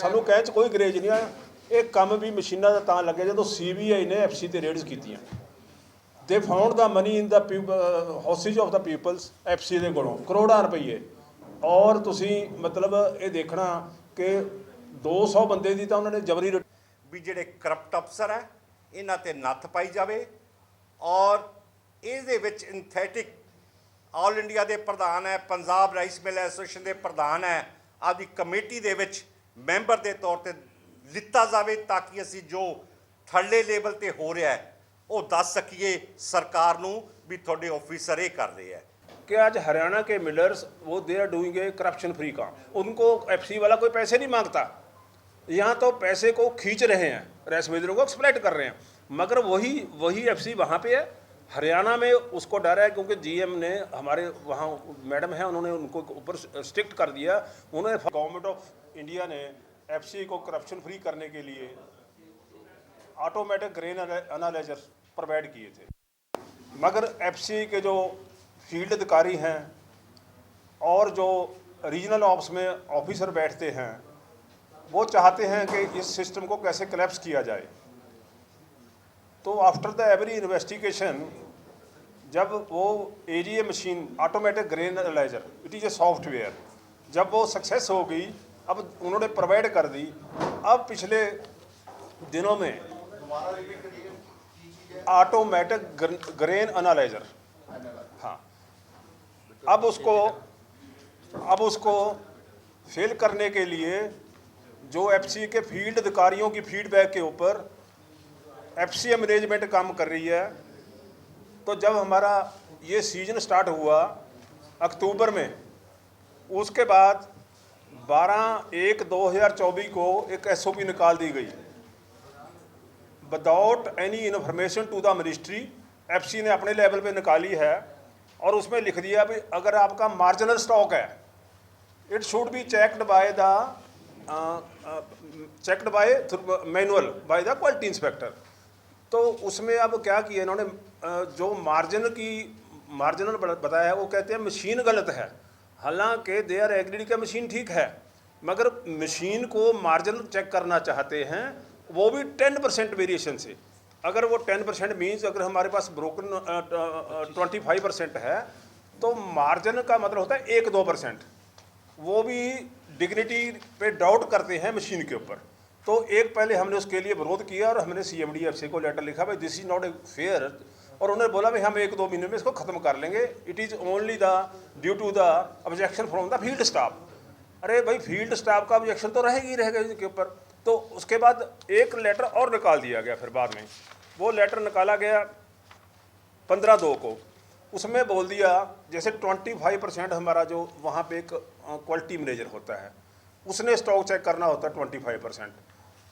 ਸਾਨੂੰ ਕਹਿ 'ਚ ਕੋਈ ਗਰੇਜ ਨਹੀਂ ਆ ਇਹ ਕੰਮ ਵੀ ਮਸ਼ੀਨਾਂ ਦਾ ਤਾਂ ਲੱਗਿਆ ਜਦੋਂ ਸੀਬੀਆਈ ਨੇ ਐਫਸੀ ਤੇ ਰੇਡਸ ਕੀਤੀਆਂ। They found the money in the houses of the peoples FC ਦੇ ਕੋਲੋਂ। ਕਰੋੜਾਂ ਰੁਪਏ ਔਰ ਤੁਸੀਂ ਮਤਲਬ ਇਹ ਦੇਖਣਾ ਕਿ 200 ਬੰਦੇ ਦੀ ਤਾਂ ਉਹਨਾਂ ਨੇ ਜਬਰੀ ਰਿ- ਵੀ ਜਿਹੜੇ ਕਰਪਟ ਅਫਸਰ ਹੈ ਇਹਨਾਂ ਤੇ ਨੱਥ ਪਾਈ ਜਾਵੇ। ਔਰ ਇਹਦੇ ਵਿੱਚ ਇਨਥੈਟਿਕ ਆਲ ਇੰਡੀਆ ਦੇ ਪ੍ਰਧਾਨ ਹੈ, ਪੰਜਾਬ ਰਾਈਸ ਮਿਲ ਐਸੋਸੀਏਸ਼ਨ ਦੇ ਪ੍ਰਧਾਨ ਹੈ, ਆਦਿ ਕਮੇਟੀ ਦੇ ਵਿੱਚ ਮੈਂਬਰ ਦੇ ਤੌਰ ਤੇ ਲਿੱਤਾ ਜਾਵੇ ਤਾਂ ਕਿ ਅਸੀਂ ਜੋ ਥੱਲੇ ਲੈਵਲ ਤੇ ਹੋ ਰਿਹਾ ਹੈ ਉਹ ਦੱਸ ਸਕੀਏ ਸਰਕਾਰ ਨੂੰ ਵੀ ਤੁਹਾਡੇ ਆਫੀਸਰ ਇਹ ਕਰ ਰਹੇ ਹੈ कि आज हरियाणा के मिलर्स वो they are doing a corruption free काम उनको एफसी वाला कोई पैसे नहीं मांगता यहाँ तो पैसे को खींच रहे हैं रेस मिलरों को एक्सप्लाइट कर रहे हैं मगर वही वही एफसी वहाँ पे है हरियाणा में उसको डर है क्योंकि जीएम ने हमारे वहाँ मैडम है उन्होंने उनको ऊपर स्ट्रिक्ट कर दिया उन्होंने गवर्नमेंट ऑफ इंडिया ने एफसी को करप्शन फ्री करने के लिए ऑटोमेटिक ग्रेन एनालाइजर प्रोवाइड किए थे। मगर एफसी के जो फ़ील्ड अधिकारी हैं और जो रीजनल ऑप्स में ऑफिसर बैठते हैं, वो चाहते हैं कि इस सिस्टम को कैसे कलेप्स किया जाए। तो आफ्टर द एवरी इन्वेस्टिगेशन जब वो a machine automatic grain analyser it is a software जब वो सक्सेस हो गई अब उन्होंने प्रोवाइड कर दी। अब पिछले दिनों में ऑटोमेटिक ग्रेन एनालाइजर हाँ। अब उसको अब उसको फेल करने के लिए जो एफसी के फ़ील्ड अधिकारियों की फीडबैक के ऊपर एफसी मैनेजमेंट काम कर रही है तो जब हमारा ये सीज़न स्टार्ट हुआ अक्टूबर में, उसके बाद 12 एक 2024 को एक एसओपी निकाल दी गई without any information to the ministry FC ने अपने लेवल पे निकाली है और उसमें लिख दिया भी अगर आपका मार्जिनल स्टॉक है it should be checked by the checked by manual by the quality inspector तो उसमें अब क्या किया इन्होंने अ, जो मार्जिन की मार्जिनल बताया है वो कहते हैं मशीन गलत है हालाँकि दे आर एग्रीड का मशीन ठीक है, मगर मशीन को मार्जिन चेक करना चाहते हैं, वो भी टेन परसेंट वेरिएशन से। अगर वो टेन परसेंट मीन्स अगर हमारे पास ब्रोकन ट्वेंटी फाइव परसेंट है तो मार्जिन का मतलब होता है एक दो परसेंट। वो भी डिग्निटी पे डाउट करते हैं मशीन के ऊपर। तो एक पहले हमने उसके लिए विरोध किया और हमने C M D F C को लेटर लिखा, भाई this is not a fair और उन्होंने बोला, भाई, हम एक दो महीने में इसको ख़त्म कर लेंगे। It is only the due to the objection from the field staff अरे भाई फ़ील्ड स्टाफ का ऑब्जेक्शन तो रहेगी ही रहेगा इनके ऊपर। तो उसके बाद एक लेटर और निकाल दिया गया फिर बाद में। वो लेटर निकाला गया पंद्रह दो को। उसमें बोल दिया, जैसे ट्वेंटी फाइव परसेंट हमारा जो वहाँ पे एक क्वालिटी मैनेजर होता है, उसने स्टॉक चेक करना होता है ट्वेंटी फाइव परसेंट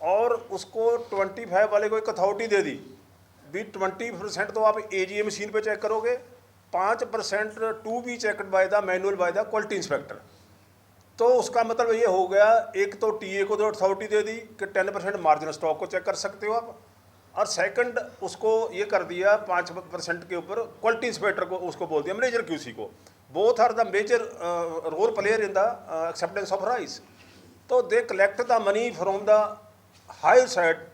और उसको ट्वेंटी फाइव वाले को एक अथॉरिटी दे दी। भी ट्वेंटी परसेंट तो आप ए जी ए मशीन पे चेक करोगे, पाँच percent to be checked by the manual by the quality inspector तो उसका मतलब ये हो गया, एक तो टीए को तो अथॉरिटी दे दी कि टेन परसेंट मार्जिन स्टॉक को चेक कर सकते हो आप, और सेकंड उसको ये कर दिया, पाँच परसेंट के ऊपर क्वालिटी इंस्पेक्टर को उसको बोल दिया मैनेजर क्यूसी को. Both are the major role player in the acceptance of rice तो they collect the money from the higher side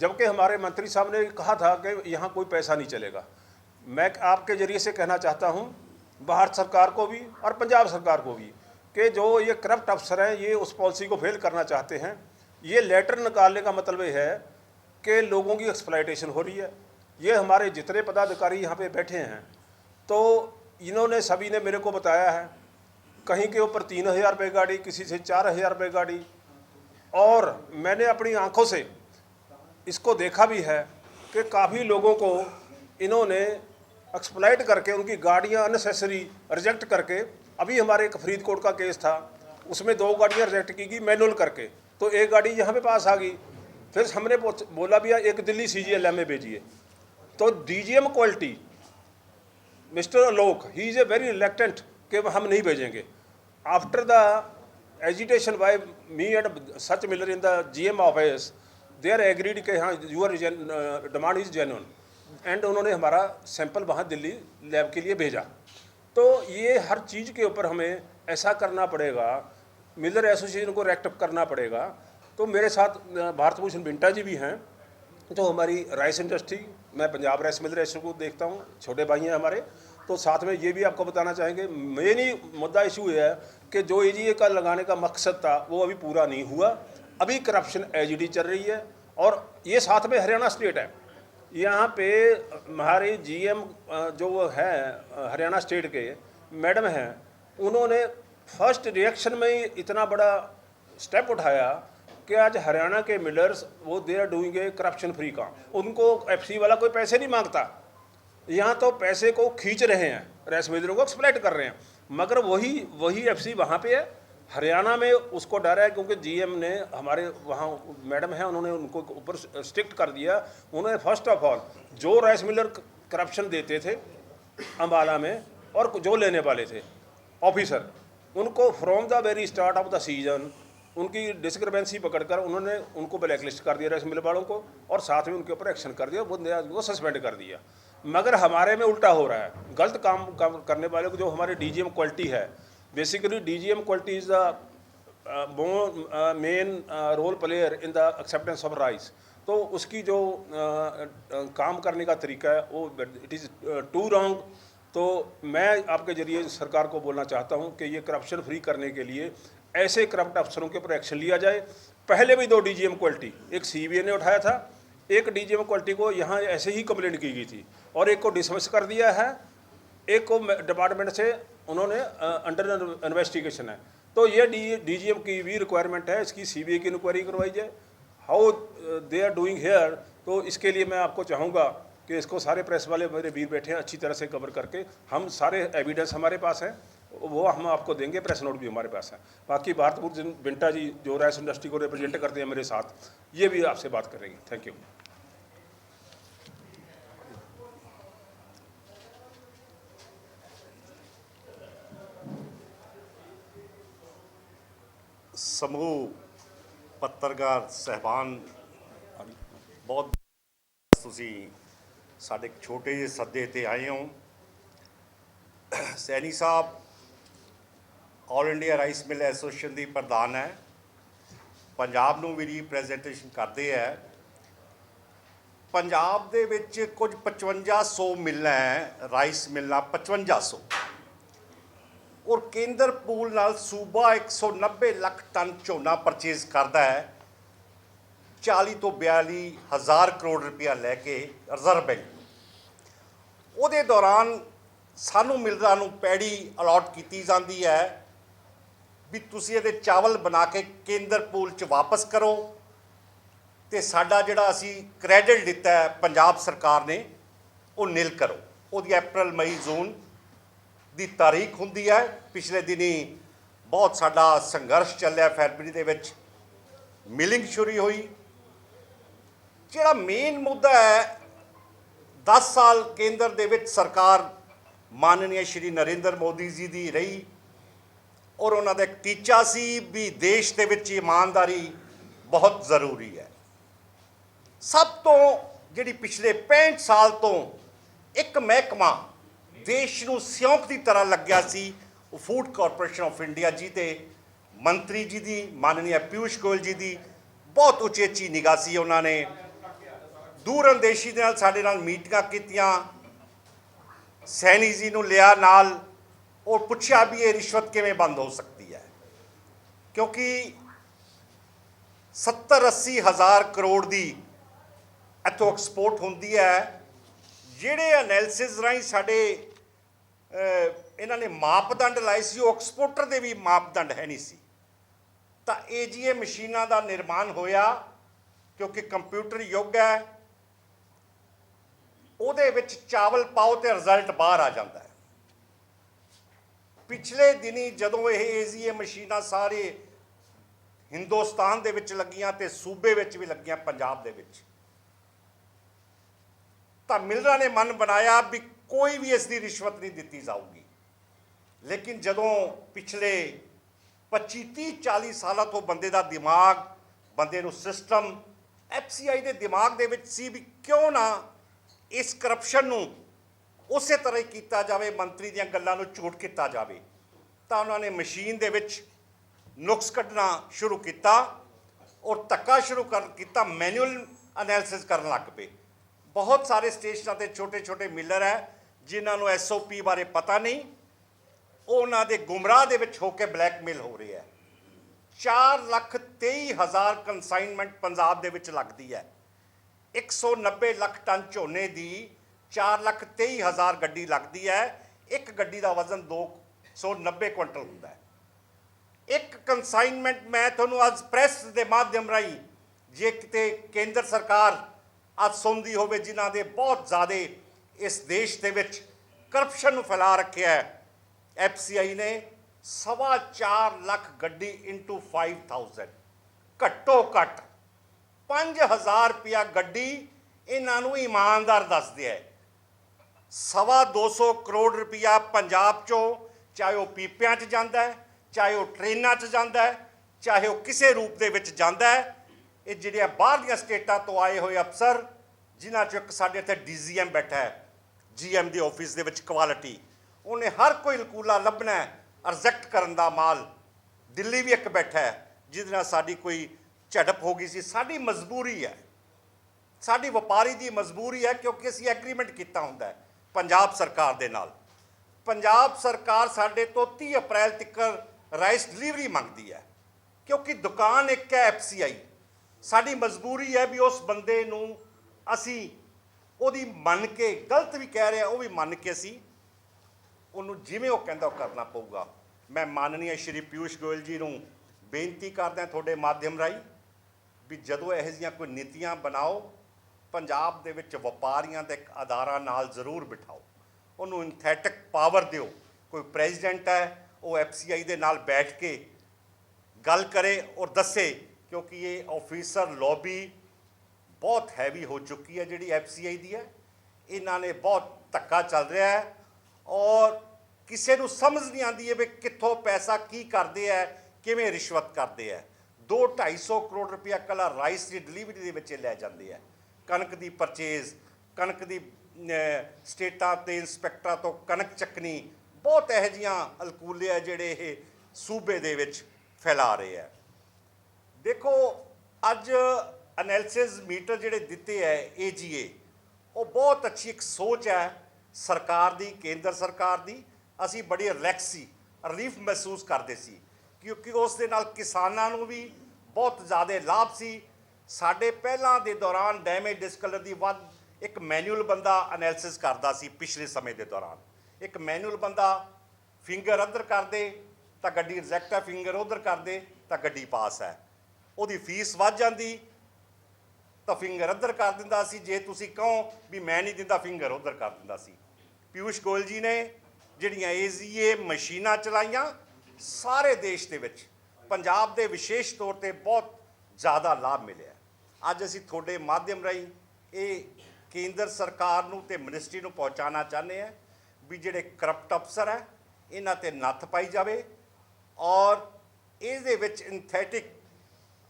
जबकि हमारे मंत्री साहब ने कहा था कि यहाँ कोई पैसा नहीं चलेगा। मैं आपके ज़रिए से कहना चाहता हूँ, भारत सरकार को भी और पंजाब सरकार को भी कि जो ये करप्ट अफसर हैं, ये उस पॉलिसी को फेल करना चाहते हैं। ये लेटर निकालने का मतलब ये है कि लोगों की एक्सप्लाइटेशन हो रही है। ये हमारे जितने पदाधिकारी यहाँ पे बैठे हैं तो इन्होंने सभी ने मेरे को बताया है, कहीं के ऊपर तीन हज़ार रुपये गाड़ी, किसी से चार हज़ार रुपये गाड़ी। और मैंने अपनी आँखों से इसको देखा भी है कि काफ़ी लोगों को इन्होंने एक्सप्लाइट करके, उनकी गाड़ियाँ अननेसेसरी रिजेक्ट करके, अभी हमारे एक फरीदकोट का केस था, उसमें दो गाड़ियाँ रिजेक्ट की गई मैनुअल करके तो एक गाड़ी यहाँ पे पास आ गई। फिर हमने बोला भी एक Delhi C G L M में भेजिए। तो D G M quality mister Alok he is a very reluctant कि हम नहीं भेजेंगे। After the agitation by me and such miller in the G M office they are agreed के हाँ your demand is genuine and उन्होंने हमारा sample वहाँ Delhi lab के लिए भेजा। तो ये हर चीज़ के ऊपर हमें ऐसा करना पड़ेगा मिलर एसोसिएशन को रेक्ट करना पड़ेगा। तो मेरे साथ अ, भारत भूषण बिंटा जी भी हैं। जो हमारी राइस इंडस्ट्री मैं पंजाब राइस मिलर रेस्टर को देखता हूँ छोटे भाई हैं हमारे। तो साथ में ये भी आपको बताना चाहेंगे मेन ही मुद्दा इशू है कि जो ए का लगाने का मकसद था वो अभी पूरा नहीं हुआ। अभी करप्शन एच चल रही है और ये साथ में हरियाणा स्टेट है। यहाँ पे हमारे जीएम जो है हरियाणा स्टेट के मैडम हैं, उन्होंने फ़र्स्ट रिएक्शन में ही इतना बड़ा स्टेप उठाया कि आज हरियाणा के मिलर्स वो they are doing a corruption free काम। उनको एफसी वाला कोई पैसे नहीं माँगता। यहाँ तो पैसे को खींच रहे हैं रेस मिलरों को एक्सप्लेट कर रहे हैं। मगर वही वही एफसी वहाँ पे है। हरियाणा में उसको डर है क्योंकि जीएम ने हमारे वहाँ मैडम हैं उन्होंने उनको ऊपर स्ट्रिक्ट कर दिया। उन्होंने फ़र्स्ट ऑफ़ ऑल जो राइस मिलर करप्शन देते थे अम्बाला में और जो लेने वाले थे ऑफिसर उनको from the very start of the season उनकी डिस्क्रिपेंसी पकड़कर उन्होंने उनको ब्लैकलिस्ट कर दिया राइस मिल वालों को और साथ में उनके ऊपर एक्शन कर दिया बंदे उनको सस्पेंड कर दिया। मगर हमारे में उल्टा हो रहा है। गलत काम, काम करने वाले को जो हमारे डीजीएम क्वालिटी है basically DGM quality is the main role player in the acceptance of rice तो उसकी जो uh, uh, काम करने का तरीका है वो इट इज़ टू रॉन्ग तो मैं आपके ज़रिए सरकार को बोलना चाहता हूँ कि ये करप्शन फ्री करने के लिए ऐसे करप्ट अफसरों के ऊपर एक्शन लिया जाए। पहले भी दो डीजीएम क्वालिटी एक सीबीआई ने उठाया था एक डीजीएम क्वालिटी को यहाँ ऐसे ही कंप्लेंट की गई थी और एक को डिसमिस कर दिया है एक को डिपार्टमेंट से उन्होंने अंडर इन्वेस्टिगेशन है। तो ये डी डीजीएम की भी रिक्वायरमेंट है, इसकी सीबीआई की इंक्वायरी करवाई जाए। How they are doing here तो इसके लिए मैं आपको चाहूँगा कि इसको सारे प्रेस वाले मेरे वीर बैठे हैं, अच्छी तरह से कवर करके, हम सारे एविडेंस हमारे पास हैं, वो हम आपको देंगे प्रेस नोट भी हमारे पास है। बाकी भारतपुर बिंटा जी जो राइस इंडस्ट्री को रिप्रेजेंट करते हैं मेरे साथ, ये भी आपसे बात करेंगे थैंक यू ਸਮੂਹ, ਪੱਤਰਕਾਰ, ਸਹਿਬਾਨ। ਬਹੁਤ ਤੁਸੀਂ ਸਾਡੇ ਛੋਟੇ ਜਿਹੇ ਸੱਦੇ ਤੇ ਆਏ ਹੋ। Saini Sahib All India Rice Mill Association ਦੀ ਪ੍ਰਧਾਨ ਹੈ। ਪੰਜਾਬ ਨੂੰ ਵੀ ਰਿਪਰੈਜ਼ੈਂਟੇਸ਼ਨ ਕਰਦੇ ਹੈ। ਪੰਜਾਬ ਦੇ ਵਿੱਚ ਕੁਝ 5500 ਮਿਲਾਂ ਹੈ ਰਾਈਸ ਮਿਲਾਂ 5500 ਔਰ ਕੇਂਦਰ ਪੂਲ ਨਾਲ ਸੂਬਾ 190 ਲੱਖ ਟਨ ਝੋਨਾ ਪਰਚੇਸ ਕਰਦਾ ਹੈ। 40 ਤੋਂ 42 ਹਜ਼ਾਰ ਕਰੋੜ ਰੁਪਇਆ ਲੈ ਕੇ ਰਿਜ਼ਰਵ ਬੈਂਕ ਨੂੰ। ਉਹਦੇ ਦੌਰਾਨ ਸਾਨੂੰ ਮਿਲਰਾਂ ਨੂੰ ਪੈੜੀ ਅਲਾਟ ਕੀਤੀ ਜਾਂਦੀ ਹੈ ਵੀ ਤੁਸੀਂ ਇਹਦੇ ਚਾਵਲ ਬਣਾ ਕੇ ਕੇਂਦਰ ਪੂਲ 'ਚ ਵਾਪਸ ਕਰੋ। ਤੇ ਸਾਡਾ ਜਿਹੜਾ ਅਸੀਂ ਕ੍ਰੈਡਿਟ ਦਿੱਤਾ ਹੈ, ਪੰਜਾਬ ਸਰਕਾਰ ਨੇ, ਉਹ ਨਿਲ ਕਰੋ। ਉਹਦੀ ਅਪ੍ਰੈਲ ਮਈ ਜੂਨ ਦੀ ਤਾਰੀਖ ਹੁੰਦੀ ਹੈ। ਪਿਛਲੇ ਦਿਨੀ ਬਹੁਤ ਸਾਡਾ ਸੰਘਰਸ਼ ਚੱਲਿਆ ਫੈਬਰੀ ਦੇ ਵਿੱਚ। ਮਿਲਿੰਗ ਸ਼ੁਰੂ ਹੋਈ। ਜਿਹੜਾ ਮੇਨ ਮੁੱਦਾ ਹੈ 10 ਸਾਲ ਕੇਂਦਰ ਦੇ ਵਿੱਚ ਸਰਕਾਰ ਮਾਨਨੀय ਸ਼੍ਰੀ ਨਰਿੰਦਰ ਮੋਦੀ ਜੀ ਦੀ ਰਹੀ ਔਰ ਉਹਨਾਂ ਦਾ ਇੱਕ ਟੀਚਾ ਸੀ ਵੀ ਦੇਸ਼ ਦੇ ਵਿੱਚ ਇਮਾਨਦਾਰੀ ਬਹੁਤ ਜ਼ਰੂਰੀ ਹੈ। ਸਭ ਤੋਂ ਜਿਹੜੀ ਪਿਛਲੇ 65 ਸਾਲ ਤੋਂ ਇੱਕ ਮਹਿਕਮਾ ਦੇਸ਼ ਨੂੰ ਸਿਉਂਕ ਦੀ ਤਰ੍ਹਾਂ ਲੱਗਿਆ ਸੀ, ਉਹ ਫੂਡ ਕਾਰਪੋਰੇਸ਼ਨ ਆਫ ਇੰਡੀਆ ਜੀ ਤੇ, ਮੰਤਰੀ ਜੀ ਦੀ, ਮਾਨਨੀਆ ਪਿਊਸ਼ ਗੋਇਲ ਜੀ ਦੀ, ਬਹੁਤ ਉਚੇਚੀ ਨਿਗਾਹ ਸੀ ਉਹਨਾਂ ਨੇ। ਦੂਰ ਅੰਦੇਸ਼ੀ ਦੇ ਨਾਲ ਸਾਡੇ ਨਾਲ ਮੀਟਿੰਗਾਂ ਕੀਤੀਆਂ। ਸੈਣੀ ਜੀ ਨੂੰ ਲਿਆ ਨਾਲ, ਉਹ ਪੁੱਛਿਆ ਵੀ ਇਹ ਰਿਸ਼ਵਤ ਕਿਵੇਂ ਬੰਦ ਹੋ ਸਕਦੀ ਹੈ? ਕਿਉਂਕਿ 70 80 ਹਜ਼ਾਰ ਕਰੋੜ ਦੀ ਇੱਥੋਂ ਐਕਸਪੋਰਟ ਹੁੰਦੀ ਹੈ। ਜਿਹੜੇ ਐਨਾਲਿਸਿਸ ਰਾਹੀਂ ਸਾਡੇ ਇਹਨਾਂ ਨੇ ਮਾਪਦੰਡ ਲਾਏ ਸੀ, ਉਹ ਐਕਸਪੋਰਟਰ ਦੇ ਵੀ ਮਾਪਦੰਡ ਹੈ ਨਹੀਂ ਸੀ। ਤਾਂ ਏਜੀਏ ਮਸ਼ੀਨਾਂ ਦਾ ਨਿਰਮਾਣ ਹੋਇਆ ਕਿਉਂਕਿ ਕੰਪਿਊਟਰ ਯੁੱਗ ਹੈ। ਉਹਦੇ ਵਿੱਚ ਚਾਵਲ ਪਾਓ ਤੇ ਰਿਜ਼ਲਟ ਬਾਹਰ ਆ ਜਾਂਦਾ ਹੈ। ਪਿਛਲੇ ਦਿਨੀ ਜਦੋਂ ਇਹ ਏਜੀਏ ਮਸ਼ੀਨਾਂ ਸਾਰੇ ਹਿੰਦੁਸਤਾਨ ਦੇ ਵਿੱਚ ਲੱਗੀਆਂ ਤੇ ਸੂਬੇ ਵਿੱਚ ਵੀ ਲੱਗੀਆਂ ਪੰਜਾਬ ਦੇ ਵਿੱਚ, ਤਾਂ ਮਿਲਰਾਂ ਨੇ ਮਨ ਬਣਾਇਆ ਵੀ ਕੋਈ ਵੀ ਇਸ ਦੀ ਰਿਸ਼ਵਤ ਨਹੀਂ ਦਿੱਤੀ ਜਾਊਗੀ। ਲੇਕਿਨ ਜਦੋਂ ਪਿਛਲੇ 25 30 40 ਸਾਲਾਂ ਤੋਂ ਬੰਦੇ ਦਾ ਦਿਮਾਗ, ਬੰਦੇ ਨੂੰ ਸਿਸਟਮ ਐਫਸੀਆਈ ਦੇ ਦਿਮਾਗ ਦੇ ਵਿੱਚ ਸੀ ਵੀ ਕਿਉਂ ਨਾ ਇਸ ਕਰਪਸ਼ਨ ਨੂੰ ਉਸੇ ਤਰ੍ਹਾਂ ਹੀ ਕੀਤਾ ਜਾਵੇ, ਮੰਤਰੀ ਦੀਆਂ ਗੱਲਾਂ ਨੂੰ ਝੂਠ ਕੀਤਾ ਜਾਵੇ, ਤਾਂ ਉਹਨਾਂ ਨੇ ਮਸ਼ੀਨ ਦੇ ਵਿੱਚ ਨੁਕਸ ਕੱਢਣਾ ਸ਼ੁਰੂ ਕੀਤਾ ਔਰ ਧੱਕਾ ਸ਼ੁਰੂ ਕਰ ਕੀਤਾ ਮੈਨੂਅਲ ਐਨਾਲਿਸਿਸ ਕਰਨ ਲੱਗ ਪਏ। ਬਹੁਤ ਸਾਰੇ ਸਟੇਸ਼ਨਾਂ ਤੇ ਛੋਟੇ-ਛੋਟੇ ਮਿਲਰ ਹੈ ਜਿਨ੍ਹਾਂ ਨੂੰ ਐਸਓਪੀ ਬਾਰੇ ਪਤਾ ਨਹੀਂ, ਉਹਨਾਂ ਦੇ ਗੁੰਮਰਾਹ ਦੇ ਵਿੱਚ ਹੋ ਕੇ ਬਲੈਕਮੇਲ ਹੋ ਰਿਹਾ ਹੈ। 4 ਲੱਖ 23 ਹਜ਼ਾਰ ਕੰਸਾਈਨਮੈਂਟ ਪੰਜਾਬ ਦੇ ਵਿੱਚ ਲੱਗਦੀ ਹੈ। 190 ਲੱਖ ਟਨ ਝੋਨੇ ਦੀ 4 ਲੱਖ 23 ਹਜ਼ਾਰ ਗੱਡੀ ਲੱਗਦੀ ਹੈ। ਇੱਕ ਗੱਡੀ ਦਾ ਵਜ਼ਨ 290 ਕੁਇੰਟਲ ਹੁੰਦਾ ਹੈ। ਇੱਕ ਕੰਸਾਈਨਮੈਂਟ ਮੈਂ ਤੁਹਾਨੂੰ ਅੱਜ ਪ੍ਰੈਸ ਦੇ ਮਾਧਿਅਮ ਰਾਹੀਂ ਜੇ ਕਿਤੇ ਕੇਂਦਰ ਸਰਕਾਰ ਅੱਜ ਸੁਣਦੀ ਹੋਵੇ ਜਿਨ੍ਹਾਂ ਦੇ ਬਹੁਤ ਜ਼ਿਆਦਾ ਇਸ ਦੇਸ਼ ਦੇ ਵਿੱਚ ਕਰਪਸ਼ਨ ਨੂੰ ਫੈਲਾ ਰੱਖਿਆ ਹੈ। ਐਫਸੀਆਈ ਨੇ ਸਵਾ ਚਾਰ ਲੱਖ ਗੱਡੀ ਇਨਟੂ 5000 ਘੱਟੋ ਘੱਟ 5000 ਰੁਪਿਆ ਗੱਡੀ ਇਹਨਾਂ ਨੂੰ ਇਮਾਨਦਾਰ ਦੱਸਦੇ ਹੈ। ਸਵਾ 200 ਕਰੋੜ ਰੁਪਇਆ ਪੰਜਾਬ ਚੋਂ ਚਾਹੇ ਉਹ ਪੀਪਿਆਂ 'ਚ ਜਾਂਦਾ ਹੈ, ਚਾਹੇ ਉਹ ਟ੍ਰੇਨਾਂ 'ਚ ਜਾਂਦਾ ਹੈ, ਚਾਹੇ ਉਹ ਕਿਸੇ ਰੂਪ ਦੇ ਵਿੱਚ ਜਾਂਦਾ ਹੈ। ਇਹ ਜਿਹੜੀਆਂ ਬਾਹਰਲੀਆਂ ਸਟੇਟਾਂ ਤੋਂ ਆਏ ਹੋਏ ਅਫਸਰ, ਜਿਨ੍ਹਾਂ 'ਚੋਂ ਇੱਕ ਸਾਡੇ ਇੱਥੇ ਡੀਜ਼ੀਐਮ ਬੈਠਾ ਹੈ ਜੀਐਮ ਦੇ ਆਫਿਸ ਦੇ ਵਿੱਚ ਕੁਆਲਿਟੀ ਉਹਨੇ ਹਰ ਕੋਈ ਲਕੂਲਾ ਲੱਭਣਾ ਹੈ ਰਿਜੈਕਟ ਕਰਨ ਦਾ ਮਾਲ ਦਿੱਲੀ ਵੀ ਇੱਕ ਬੈਠਾ ਹੈ, ਜਿਹਦੇ ਨਾਲ ਸਾਡੀ ਕੋਈ ਝੜਪ ਹੋ ਗਈ ਸੀ। ਸਾਡੀ ਮਜਬੂਰੀ ਹੈ। ਸਾਡੀ ਵਪਾਰੀ ਦੀ ਮਜਬੂਰੀ ਹੈ ਕਿਉਂਕਿ ਅਸੀਂ ਐਗਰੀਮੈਂਟ ਕੀਤਾ ਹੁੰਦਾ ਪੰਜਾਬ ਸਰਕਾਰ ਦੇ ਨਾਲ। ਪੰਜਾਬ ਸਰਕਾਰ ਸਾਡੇ ਤੋਂ 30 ਅਪ੍ਰੈਲ ਤੱਕ ਰਾਈਸ ਡਿਲੀਵਰੀ ਮੰਗਦੀ ਹੈ, ਕਿਉਂਕਿ ਦੁਕਾਨ ਇੱਕ ਹੈ ਐਫਸੀਆਈ ਸਾਡੀ ਮਜਬੂਰੀ ਹੈ ਵੀ ਉਸ ਬੰਦੇ ਨੂੰ ਅਸੀਂ ਉਹਦੀ ਮੰਨ ਕੇ, ਗਲਤ ਵੀ ਕਹਿ ਰਿਹਾ, ਉਹ ਵੀ ਮੰਨ ਕੇ ਅਸੀਂ ਉਹਨੂੰ ਜਿਵੇਂ ਉਹ ਕਹਿੰਦਾ, ਉਹ ਕਰਨਾ ਪਊਗਾ। ਮੈਂ ਮਾਨਨੀय ਸ਼੍ਰੀ ਪਿਊਸ਼ ਗੋਇਲ ਜੀ ਨੂੰ ਬੇਨਤੀ ਕਰਦਾ ਤੁਹਾਡੇ ਮਾਧਿਅਮ ਰਾਹੀਂ ਵੀ ਜਦੋਂ ਇਹੋ ਜਿਹੀਆਂ ਕੋਈ ਨੀਤੀਆਂ ਬਣਾਓ, ਪੰਜਾਬ ਦੇ ਵਿੱਚ ਵਪਾਰੀਆਂ ਦੇ ਇੱਕ ਅਦਾਰਾ ਨਾਲ ਜ਼ਰੂਰ ਬਿਠਾਓ। ਉਹਨੂੰ ਇਨਥੈਟਿਕ ਪਾਵਰ ਦਿਓ। ਕੋਈ ਪ੍ਰੈਜ਼ੀਡੈਂਟ ਹੈ, ਉਹ ਐਫਸੀਆਈ ਦੇ ਨਾਲ ਬੈਠ ਕੇ ਗੱਲ ਕਰੇ ਔਰ ਦੱਸੇ, ਕਿਉਂਕਿ ਇਹ ਆਫੀਸਰ ਲੌਬੀ ਬਹੁਤ ਹੈਵੀ ਹੋ ਚੁੱਕੀ ਹੈ ਜਿਹੜੀ ਐਫਸੀਆਈ ਦੀ ਹੈ। ਇਹਨਾਂ ਨੇ ਬਹੁਤ ਧੱਕਾ ਚੱਲ ਰਿਹਾ ਹੈ ਔਰ ਕਿਸੇ ਨੂੰ ਸਮਝ ਨਹੀਂ ਆਉਂਦੀ ਹੈ ਵੀ ਕਿੱਥੋਂ ਪੈਸਾ ਕੀ ਕਰਦੇ ਹੈ, ਕਿਵੇਂ ਰਿਸ਼ਵਤ ਕਰਦੇ ਹੈ। 2 250 ਕਰੋੜ ਰੁਪਇਆ ਕਲਾ ਰਾਈਸ ਦੀ ਡਿਲੀਵਰੀ ਦੇ ਵਿੱਚ ਇਹ ਲੈ ਜਾਂਦੇ ਹੈ। ਕਣਕ ਦੀ ਪਰਚੇਜ਼ ਕਣਕ ਦੀ ਸਟੇਟਾਂ ਤੇ ਇੰਸਪੈਕਟਰਾਂ ਤੋਂ ਕਣਕ ਚੱਕਣੀ, ਬਹੁਤ ਇਹੋ ਜਿਹੀਆਂ ਅਲਕੂਲੇ ਆ ਜਿਹੜੇ ਇਹ ਸੂਬੇ ਦੇ ਵਿੱਚ ਫੈਲਾ ਰਹੇ ਹੈ। ਦੇਖੋ, ਅੱਜ ਐਨਾਲਿਸਿਸ ਮੀਟਰ ਜਿਹੜੇ ਦਿੱਤੇ ਹੈ ਏਜੀਏ ਉਹ ਬਹੁਤ ਅੱਛੀ ਇੱਕ ਸੋਚ ਹੈ ਸਰਕਾਰ ਦੀ, ਕੇਂਦਰ ਸਰਕਾਰ ਦੀ। ਅਸੀਂ ਬੜੀ ਰਿਲੈਕਸ ਸੀ ਰਿਲੀਫ ਮਹਿਸੂਸ ਕਰਦੇ ਸੀ, ਕਿਉਂਕਿ ਉਸ ਦੇ ਨਾਲ ਕਿਸਾਨਾਂ ਨੂੰ ਵੀ ਬਹੁਤ ਜ਼ਿਆਦਾ ਲਾਭ ਸੀ। ਸਾਡੇ ਪਹਿਲਾਂ ਦੇ ਦੌਰਾਨ ਡੈਮੇਜ ਡਿਸਕਲਰ ਦੀ ਵੱਧ ਇੱਕ ਮੈਨੂਅਲ ਬੰਦਾ ਐਨਾਲਿਸਿਸ ਕਰਦਾ ਸੀ ਪਿਛਲੇ ਸਮੇਂ ਦੇ ਦੌਰਾਨ। ਇੱਕ ਮੈਨੂਅਲ ਬੰਦਾ ਫਿੰਗਰ ਅੰਦਰ ਕਰਦੇ, ਤਾਂ ਗੱਡੀ ਰਿਜੈਕਟ ਹੈ ਫਿੰਗਰ ਉਧਰ ਕਰਦੇ, ਤਾਂ ਗੱਡੀ ਪਾਸ ਹੈ ਉਹਦੀ ਫੀਸ ਵੱਧ ਜਾਂਦੀ ਤਾਂ ਫਿੰਗਰ ਇੱਧਰ ਕਰ ਦਿੰਦਾ ਸੀ, ਜੇ ਤੁਸੀਂ ਕਹੋ ਵੀ ਮੈਂ ਨਹੀਂ ਦਿੰਦਾ ਫਿੰਗਰ ਉੱਧਰ ਕਰ ਦਿੰਦਾ ਸੀ। ਪਿਊਸ਼ ਗੋਇਲ ਜੀ ਨੇ ਜਿਹੜੀਆਂ ਏਜ਼ੀਏ ਮਸ਼ੀਨਾਂ ਚਲਾਈਆਂ, ਸਾਰੇ ਦੇਸ਼ ਦੇ ਵਿੱਚ ਪੰਜਾਬ ਦੇ ਵਿਸ਼ੇਸ਼ ਤੌਰ ਤੇ ਬਹੁਤ ਜ਼ਿਆਦਾ ਲਾਭ ਮਿਲਿਆ। ਅੱਜ ਅਸੀਂ ਤੁਹਾਡੇ ਮਾਧਿਅਮ ਰਾਹੀਂ ਇਹ ਕੇਂਦਰ ਸਰਕਾਰ ਨੂੰ ਤੇ ਮਿਨਿਸਟਰੀ ਨੂੰ ਪਹੁੰਚਾਉਣਾ ਚਾਹੁੰਦੇ ਹਾਂ ਵੀ ਜਿਹੜੇ ਕਰਪਟ ਅਫਸਰ ਹੈ, ਇਹਨਾਂ ਤੇ ਨੱਥ ਪਾਈ ਜਾਵੇ ਔਰ ਇਹਦੇ ਵਿੱਚ ਇੰਥੈਟਿਕ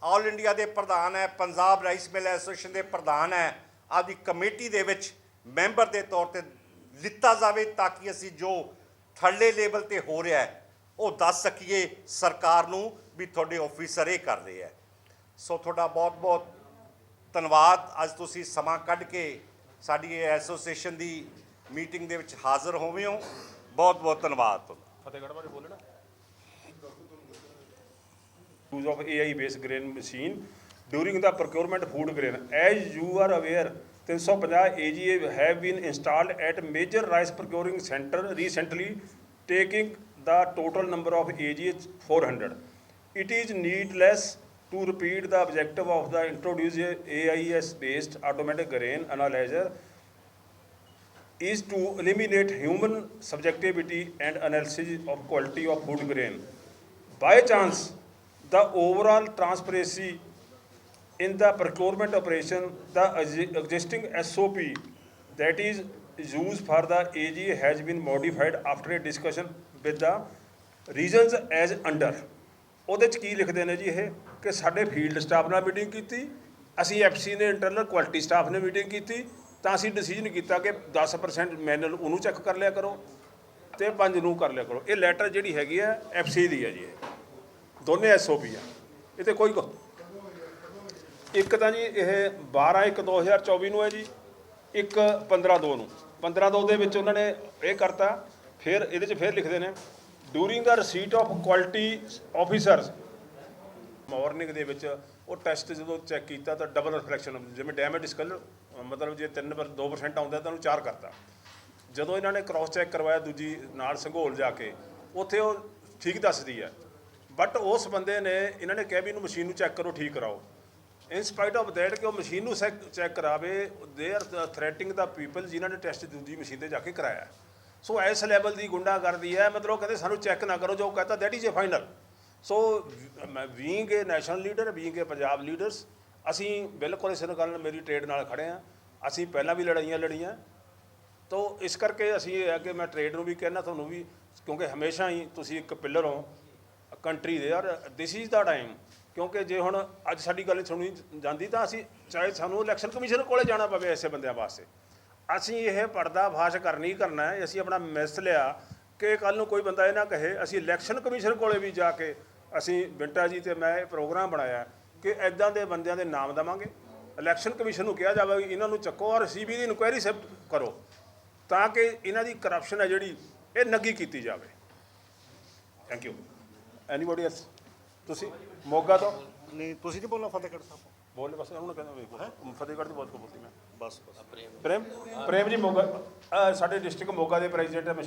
ਆਲ ਇੰਡੀਆ ਦੇ ਪ੍ਰਧਾਨ ਹੈ, ਪੰਜਾਬ ਰਾਈਸ ਮਿਲ ਐਸੋਸੀਏਸ਼ਨ ਦੇ ਪ੍ਰਧਾਨ ਹੈ ਆਦਿ ਕਮੇਟੀ ਦੇ ਵਿੱਚ ਮੈਂਬਰ ਦੇ ਤੌਰ ਤੇ ਲਿੱਤਾ ਜਾਵੇ ਤਾਂ ਕਿ ਅਸੀਂ ਜੋ ਥੱਲੇ ਲੈਵਲ ਤੇ ਹੋ ਰਿਹਾ ਹੈ, ਉਹ ਦੱਸ ਸਕੀਏ ਸਰਕਾਰ ਨੂੰ ਵੀ ਤੁਹਾਡੇ ਆਫੀਸਰ ਇਹ ਕਰ ਰਹੇ ਹੈ। ਸੋ ਤੁਹਾਡਾ ਬਹੁਤ ਬਹੁਤ ਧੰਨਵਾਦ। ਅੱਜ ਤੁਸੀਂ ਸਮਾਂ ਕੱਢ ਕੇ ਸਾਡੀ ਇਹ ਐਸੋਸੀਏਸ਼ਨ ਦੀ ਮੀਟਿੰਗ ਦੇ ਵਿੱਚ ਹਾਜ਼ਰ ਹੋਵੇ ਹੋ। ਬਹੁਤ ਬਹੁਤ ਧੰਨਵਾਦ ਤੁਹਾਡਾ। ਫਤਿਹਗੜ੍ਹ ਬਾਰੇ ਬੋਲਣਾ? Use of AI based grain machine during the procurement food grain. As you are aware, 350 AGA have been installed at major rice procuring center recently, taking the total number of AGA 400. It is needless to repeat the objective of the introduced AIS based automatic grain analyzer is to eliminate human subjectivity and analysis of quality of food grain. By chance, the overall transparency in the procurement operation, the exi- existing SOP that is used for the AG has been modified after a discussion with the regions as under. ਉਹਦੇ ਚ ਕੀ ਲਿਖਦੇ ਨੇ ਜੀ ਇਹ ਕਿ ਸਾਡੇ field staff ਨਾਲ meeting ਕੀਤੀ ਅਸੀਂ ਐਫਸੀ ਨੇ ਇੰਟਰਨਲ ਕੁਆਲਿਟੀ ਸਟਾਫ ਨੇ ਮੀਟਿੰਗ ਕੀਤੀ ਤਾਂ ਅਸੀਂ ਡਿਸੀਜਨ ਕੀਤਾ ਕਿ 10% ਮੈਨੂਅਲ ਉਹਨੂੰ ਚੈੱਕ ਕਰ ਲਿਆ ਕਰੋ ਤੇ 5 ਨੂੰ ਕਰ ਲਿਆ ਕਰੋ ਇਹ ਲੈਟਰ ਜਿਹੜੀ ਹੈਗੀ ਹੈ ਐਫਸੀ ਦੀ ਹੈ ਜੀ ਇਹ ਦੋਨੇ ਐਸਓਪੀ ਆ। ਇਹ ਤੇ ਕੋਈ ਇੱਕ ਤਾਂ ਜੀ ਇਹ 12 1 2024 ਨੂੰ ਹੈ ਜੀ, ਇੱਕ 15 2 ਨੂੰ। 15 2 ਦੇ ਵਿੱਚ ਉਹਨਾਂ ਨੇ ਇਹ ਕਰਤਾ, ਫਿਰ ਇਹਦੇ 'ਚ ਫਿਰ ਲਿਖਦੇ ਨੇ during the receipt of quality officers morning ਦੇ ਵਿੱਚ ਉਹ ਟੈਸਟ ਜਦੋਂ ਚੈੱਕ ਕੀਤਾ ਤਾਂ ਡਬਲ ਰਿਫਲੈਕਸ਼ਨ ਜਿਵੇਂ ਡੈਮੇਜ ਡਿਸਕਲਰ ਮਤਲਬ ਜੇ 3 ਪਰ 2% ਆਉਂਦਾ ਤਾਂ ਉਹਨੂੰ 4 ਕਰਤਾ। ਜਦੋਂ ਇਹਨਾਂ ਨੇ ਕ੍ਰਾਸ ਚੈੱਕ ਕਰਵਾਇਆ ਦੂਜੀ ਨਾਲ ਸੰਘੋਲ ਜਾ ਕੇ, ਉੱਥੇ ਉਹ ਠੀਕ ਦੱਸਦੀ ਹੈ ਬਟ ਉਸ ਬੰਦੇ ਨੇ, ਇਹਨਾਂ ਨੇ ਕਿਹਾ ਵੀ ਇਹਨੂੰ ਮਸ਼ੀਨ ਨੂੰ ਚੈੱਕ ਕਰੋ, ਠੀਕ ਕਰਾਓ। ਇਨ ਸਪਾਈਟ ਆਫ ਦੈਟ ਕਿ ਉਹ ਮਸ਼ੀਨ ਨੂੰ ਚੈੱਕ ਕਰਾਵੇ they are threatening the people ਜਿਨ੍ਹਾਂ ਨੇ ਟੈਸਟ ਦੂਜੀ ਮਸ਼ੀਨ ਤੇ ਜਾ ਕੇ ਕਰਾਇਆ। ਸੋ ਇਸ ਲੈਵਲ ਦੀ ਗੁੰਡਾ ਕਰਦੀ ਹੈ, ਮਤਲਬ ਉਹ ਕਹਿੰਦੇ ਸਾਨੂੰ ਚੈੱਕ ਨਾ ਕਰੋ, ਜੋ ਕਹਤਾ that is a final so being a national leader being a Punjab leaders ਅਸੀਂ ਬਿਲਕੁਲ ਇਸ ਗੱਲ ਮੇਰੀ ਟ੍ਰੇਡ ਨਾਲ ਖੜੇ ਆ ਅਸੀਂ ਪਹਿਲਾਂ ਵੀ ਲੜਾਈਆਂ ਲੜੀਆਂ। ਤੋ ਇਸ ਕਰਕੇ ਅਸੀਂ ਇਹ ਹੈ ਕਿ ਮੈਂ ਟ੍ਰੇਡ ਨੂੰ ਵੀ ਕਹਿਣਾ ਤੁਹਾਨੂੰ ਵੀ, ਕਿਉਂਕਿ ਹਮੇਸ਼ਾ ਹੀ ਤੁਸੀਂ ਇੱਕ ਪਿੱਲਰ ਹੋ। ਕੰਟਰੀ ਦੇ, ਔਰ ਦਿਸ ਇਜ਼ ਦਾ ਟਾਈਮ ਕਿਉਂਕਿ ਜੇ ਹੁਣ ਅੱਜ ਸਾਡੀ ਗੱਲ ਸੁਣੀ ਜਾਂਦੀ ਤਾਂ ਅਸੀਂ ਚਾਹੇ ਸਾਨੂੰ ਇਲੈਕਸ਼ਨ ਕਮਿਸ਼ਨ ਕੋਲੇ ਜਾਣਾ ਪਵੇ ਐਸੇ ਬੰਦਿਆਂ ਵਾਸਤੇ। ਅਸੀਂ ਇਹ ਪਰਦਾ ਫਾਸ਼ ਕਰਨੀ ਕਰਨਾ ਹੈ, ਅਸੀਂ ਆਪਣਾ ਮਿਸ ਲਿਆ ਕਿ ਕੱਲ ਨੂੰ ਕੋਈ ਬੰਦਾ ਇਹ ਨਾ ਕਹੇ, ਅਸੀਂ ਇਲੈਕਸ਼ਨ ਕਮਿਸ਼ਨ ਕੋਲੇ ਵੀ ਜਾ ਕੇ ਅਸੀਂ ਬਿੰਟਾ ਜੀ ਤੇ ਮੈਂ ਇਹ ਪ੍ਰੋਗਰਾਮ ਬਣਾਇਆ ਕਿ ਐਦਾਂ ਦੇ ਬੰਦਿਆਂ ਦੇ ਨਾਮ ਦਵਾਂਗੇ। ਇਲੈਕਸ਼ਨ ਕਮਿਸ਼ਨ ਨੂੰ ਕਿਹਾ ਜਾਵੇ ਕਿ ਇਹਨਾਂ ਨੂੰ ਚੱਕੋ ਔਰ ਸੀਬੀ ਦੀ ਇਨਕੁਆਇਰੀ ਸਭ ਕਰੋ, ਤਾਂ ਕਿ ਇਹਨਾਂ ਦੀ ਕਰਪਸ਼ਨ ਹੈ ਜਿਹੜੀ, ਇਹ ਨੱਗੀ ਕੀਤੀ ਜਾਵੇ। ਥੈਂਕ ਯੂ ਐਨੀਬੋਡੀ ਐਲਸ ਤੁਸੀਂ? ਮੋਗਾ ਤੋਂ? ਨਹੀਂ ਤੁਸੀਂ ਨਹੀਂ ਬੋਲਣਾ ਫਤਿਹਗੜ੍ਹ ਸਾਹਿਬ ਬੋਲੇ ਬਸ ਉਹਨੂੰ ਕਹਿੰਦਾ ਵੇਖੋ। ਫਤਿਹਗੜ੍ਹ ਦੀ ਬਹੁਤ ਕੋ ਬੋਲਦੀ ਮੈਂ ਬਸ ਬਸ। ਪ੍ਰੇਮ? ਪ੍ਰੇਮ ਜੀ ਮੋਗਾ ਅਹ ਸਾਡੇ ਡਿਸਟ੍ਰਿਕਟ ਮੋਗਾ ਦੇ ਪ੍ਰੈਜ਼ੀਡੈਂਟ